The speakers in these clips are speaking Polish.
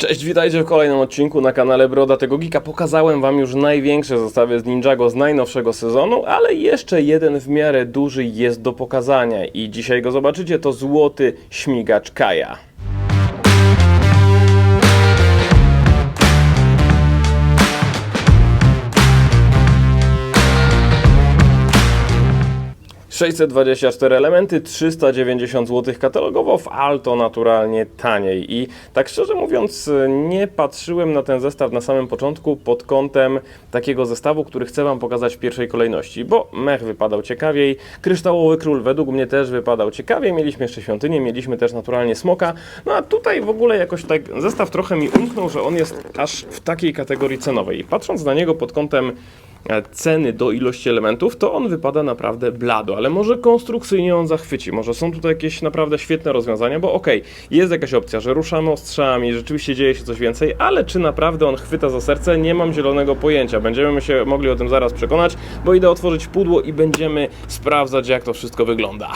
Cześć, witajcie w kolejnym odcinku na kanale Broda tego Geeka. Pokazałem wam już największe zestawy z Ninjago z najnowszego sezonu, ale jeszcze jeden w miarę duży jest do pokazania i dzisiaj go zobaczycie, to złoty śmigacz Kaja. ...624 elementy, 390 zł katalogowo, w Alto naturalnie taniej. I tak szczerze mówiąc, nie patrzyłem na ten zestaw na samym początku pod kątem takiego zestawu, który chcę Wam pokazać w pierwszej kolejności, bo mech wypadał ciekawiej, Kryształowy Król według mnie też wypadał ciekawiej, mieliśmy jeszcze Świątynię, mieliśmy też naturalnie Smoka, no a tutaj w ogóle jakoś tak zestaw trochę mi umknął, że on jest aż w takiej kategorii cenowej. I patrząc na niego pod kątem ceny do ilości elementów, to on wypada naprawdę blado, ale może konstrukcyjnie on zachwyci, może są tutaj jakieś naprawdę świetne rozwiązania, bo okej, jest jakaś opcja, że ruszamy ostrzami, rzeczywiście dzieje się coś więcej, ale czy naprawdę on chwyta za serce, nie mam zielonego pojęcia. Będziemy się mogli o tym zaraz przekonać, bo idę otworzyć pudło i będziemy sprawdzać, jak to wszystko wygląda.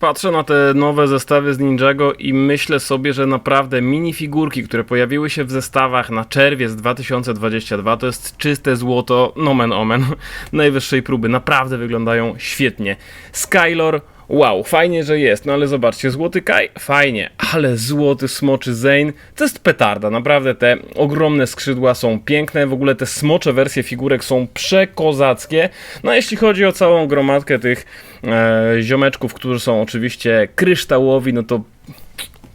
Patrzę na te nowe zestawy z Ninjago i myślę sobie, że naprawdę minifigurki, które pojawiły się w zestawach na czerwiec 2022 to jest czyste złoto, nomen omen, najwyższej próby. Naprawdę wyglądają świetnie. Skylor, wow, fajnie, że jest, no ale zobaczcie, złoty Kai, fajnie, ale złoty smoczy Zane, to jest petarda, naprawdę te ogromne skrzydła są piękne, w ogóle te smocze wersje figurek są przekozackie. No a jeśli chodzi o całą gromadkę tych e, ziomeczków, którzy są oczywiście kryształowi, no to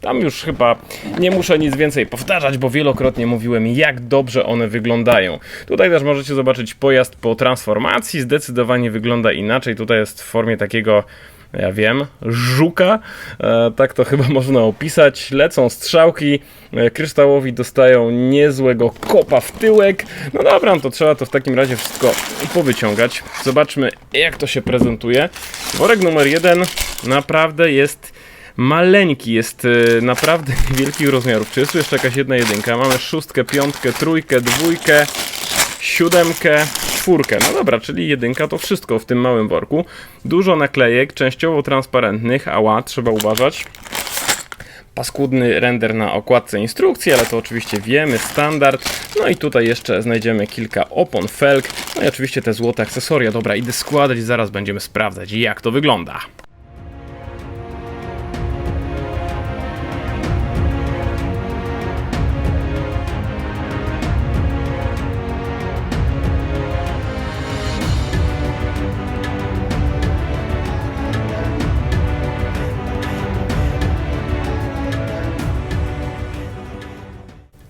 tam już chyba nie muszę nic więcej powtarzać, bo wielokrotnie mówiłem, jak dobrze one wyglądają. Tutaj też możecie zobaczyć pojazd po transformacji, zdecydowanie wygląda inaczej. Tutaj jest w formie takiego ja wiem, żuka, e, tak to chyba można opisać. Lecą strzałki, e, kryształowi dostają niezłego kopa w tyłek. No dobra, no to trzeba to w takim razie wszystko powyciągać. Zobaczmy, jak to się prezentuje. Worek numer jeden naprawdę jest maleńki, jest e, naprawdę niewielkich rozmiarów. Czy jest tu jeszcze jakaś jedna jedynka? Mamy szóstkę, piątkę, trójkę, dwójkę, siódemkę, czwórkę. No dobra, czyli jedynka to wszystko w tym małym worku. Dużo naklejek, częściowo transparentnych, ała, trzeba uważać. Paskudny render na okładce instrukcji, ale to oczywiście wiemy, standard. No i tutaj jeszcze znajdziemy kilka opon, felg, no i oczywiście te złote akcesoria. Dobra, idę składać i zaraz będziemy sprawdzać, jak to wygląda.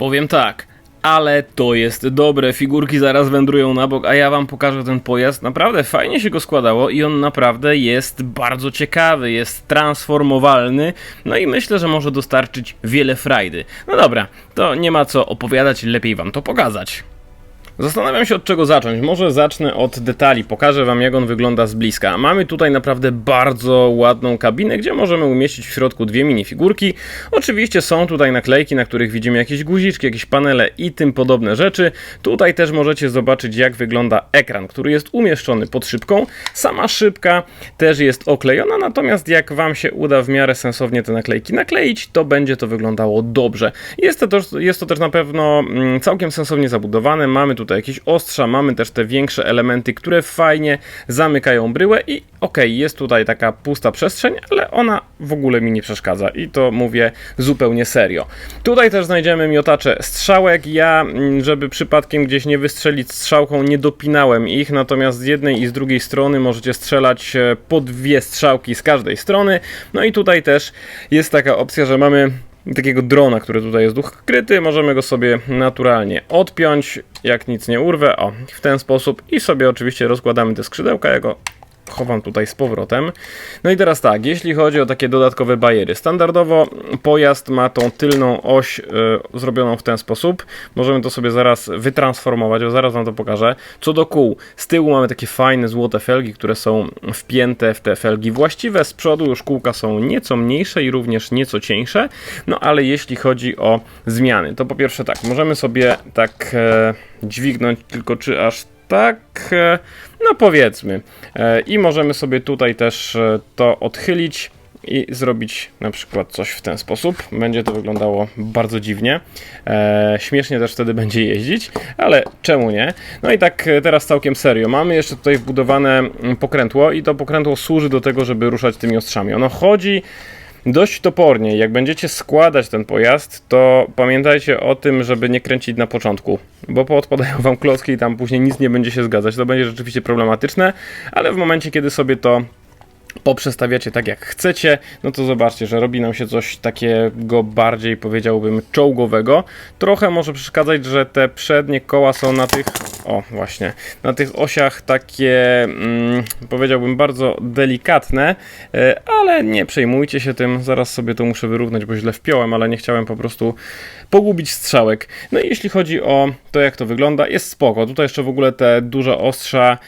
Powiem tak, ale to jest dobre. Figurki zaraz wędrują na bok, a ja wam pokażę ten pojazd. Naprawdę fajnie się go składało i on naprawdę jest bardzo ciekawy, jest transformowalny. No i myślę, że może dostarczyć wiele frajdy. No dobra, to nie ma co opowiadać, lepiej wam to pokazać. Zastanawiam się od czego zacząć. Może zacznę od detali, pokażę Wam jak on wygląda z bliska. Mamy tutaj naprawdę bardzo ładną kabinę, gdzie możemy umieścić w środku dwie minifigurki. Oczywiście są tutaj naklejki, na których widzimy jakieś guziczki, jakieś panele i tym podobne rzeczy. Tutaj też możecie zobaczyć jak wygląda ekran, który jest umieszczony pod szybką. Sama szybka też jest oklejona, natomiast jak Wam się uda w miarę sensownie te naklejki nakleić, to będzie to wyglądało dobrze. Jest to jest to też na pewno mm, całkiem sensownie zabudowane. Mamy tutaj jakieś ostrza, mamy też te większe elementy, które fajnie zamykają bryłę i okej, okay, jest tutaj taka pusta przestrzeń, ale ona w ogóle mi nie przeszkadza i to mówię zupełnie serio. Tutaj też znajdziemy miotacze strzałek. Ja, mm, żeby przypadkiem gdzieś nie wystrzelić strzałką, nie dopinałem ich, natomiast z jednej i z drugiej strony możecie strzelać e, po dwie strzałki z każdej strony. No i tutaj też jest taka opcja, że mamy takiego drona, który tutaj jest ukryty, możemy go sobie naturalnie odpiąć, jak nic nie urwę, o, w ten sposób. I sobie oczywiście rozkładamy te skrzydełka, ja go chowam tutaj z powrotem. No i teraz tak, jeśli chodzi o takie dodatkowe bariery. Standardowo pojazd ma tą tylną oś y, zrobioną w ten sposób. Możemy to sobie zaraz wytransformować, bo zaraz wam to pokażę. Co do kół, z tyłu mamy takie fajne złote felgi, które są wpięte w te felgi właściwe. Z przodu już kółka są nieco mniejsze i również nieco cieńsze. No ale jeśli chodzi o zmiany, to po pierwsze tak, możemy sobie tak e, dźwignąć tylko czy aż tak, e, no powiedzmy. E, I możemy sobie tutaj też e, to odchylić i zrobić na przykład coś w ten sposób. Będzie to wyglądało bardzo dziwnie. Śmiesznie też wtedy będzie jeździć, ale czemu nie? No i tak teraz całkiem serio. Mamy jeszcze tutaj wbudowane mm, pokrętło i to pokrętło służy do tego, żeby ruszać tymi ostrzami. Ono chodzi dość topornie. Jak będziecie składać ten pojazd, to pamiętajcie o tym, żeby nie kręcić na początku, bo poodpadają wam klocki i tam później nic nie będzie się zgadzać. To będzie rzeczywiście problematyczne, ale w momencie, kiedy sobie to poprzestawiacie tak jak chcecie, no to zobaczcie, że robi nam się coś takiego bardziej powiedziałbym czołgowego. Trochę może przeszkadzać, że te przednie koła są na tych, o właśnie, na tych osiach takie mm, powiedziałbym bardzo delikatne, e, ale nie przejmujcie się tym, zaraz sobie to muszę wyrównać, bo źle wpiąłem, ale nie chciałem po prostu pogubić strzałek. No i jeśli chodzi o to jak to wygląda, jest spoko. Tutaj jeszcze w ogóle te duże ostrza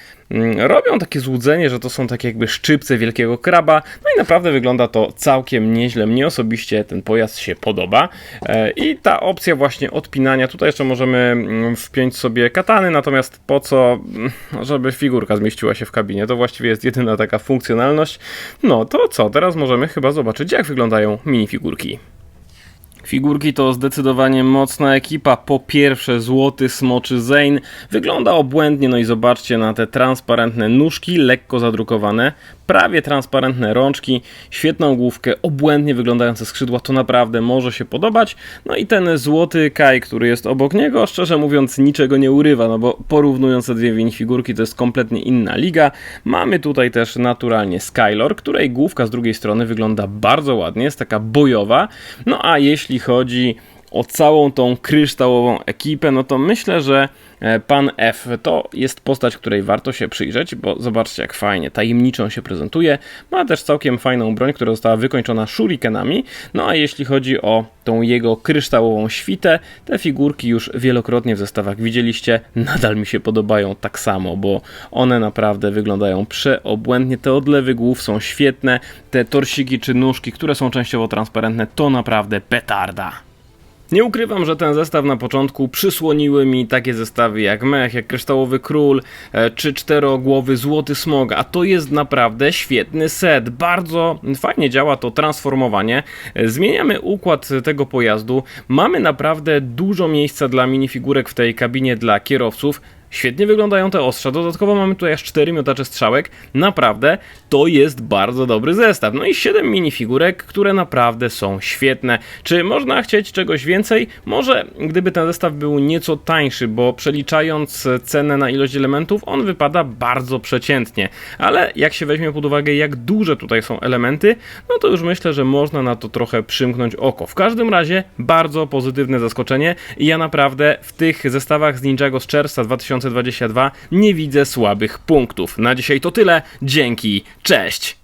robią takie złudzenie, że to są takie jakby szczypce wielkiego kraba. No i naprawdę wygląda to całkiem nieźle. Mnie osobiście ten pojazd się podoba. E, I ta opcja właśnie odpinania, tutaj jeszcze możemy mm, wpiąć sobie katany, natomiast po co, mm, żeby figurka zmieściła się w kabinie, to właściwie jest jedyna taka funkcjonalność. No to co, teraz możemy chyba zobaczyć jak wyglądają minifigurki. Figurki to zdecydowanie mocna ekipa. Po pierwsze, złoty smoczy Zane wygląda obłędnie, no i zobaczcie na te transparentne nóżki, lekko zadrukowane, prawie transparentne rączki, świetną główkę, obłędnie wyglądające skrzydła, to naprawdę może się podobać. No i ten złoty Kai, który jest obok niego, szczerze mówiąc niczego nie urywa, no bo porównując te dwie minifigurki to jest kompletnie inna liga. Mamy tutaj też naturalnie Skylor, której główka z drugiej strony wygląda bardzo ładnie, jest taka bojowa. No a jeśli chodzi o całą tą kryształową ekipę, no to myślę, że pan F to jest postać, której warto się przyjrzeć, bo zobaczcie jak fajnie, tajemniczo się prezentuje. Ma też całkiem fajną broń, która została wykończona shurikenami. No a jeśli chodzi o tą jego kryształową świtę, te figurki już wielokrotnie w zestawach widzieliście, nadal mi się podobają tak samo, bo one naprawdę wyglądają przeobłędnie. Te odlewy głów są świetne, te torsiki czy nóżki, które są częściowo transparentne, to naprawdę petarda. Nie ukrywam, że ten zestaw na początku przysłoniły mi takie zestawy jak Mech, jak Kryształowy Król, e, czy Czterogłowy Złoty Smog, a to jest naprawdę świetny set. Bardzo fajnie działa to transformowanie. E, Zmieniamy układ tego pojazdu. Mamy naprawdę dużo miejsca dla minifigurek w tej kabinie dla kierowców. Świetnie wyglądają te ostrza. Dodatkowo mamy tutaj aż 4 miotacze strzałek. Naprawdę to jest bardzo dobry zestaw. No i 7 minifigurek, które naprawdę są świetne. Czy można chcieć czegoś więcej? Może gdyby ten zestaw był nieco tańszy, bo przeliczając cenę na ilość elementów, on wypada bardzo przeciętnie. Ale jak się weźmie pod uwagę, jak duże tutaj są elementy, no to już myślę, że można na to trochę przymknąć oko. W każdym razie bardzo pozytywne zaskoczenie i ja naprawdę w tych zestawach z Ninjago z czerwca 2022 nie widzę słabych punktów. Na dzisiaj to tyle. Dzięki. Cześć.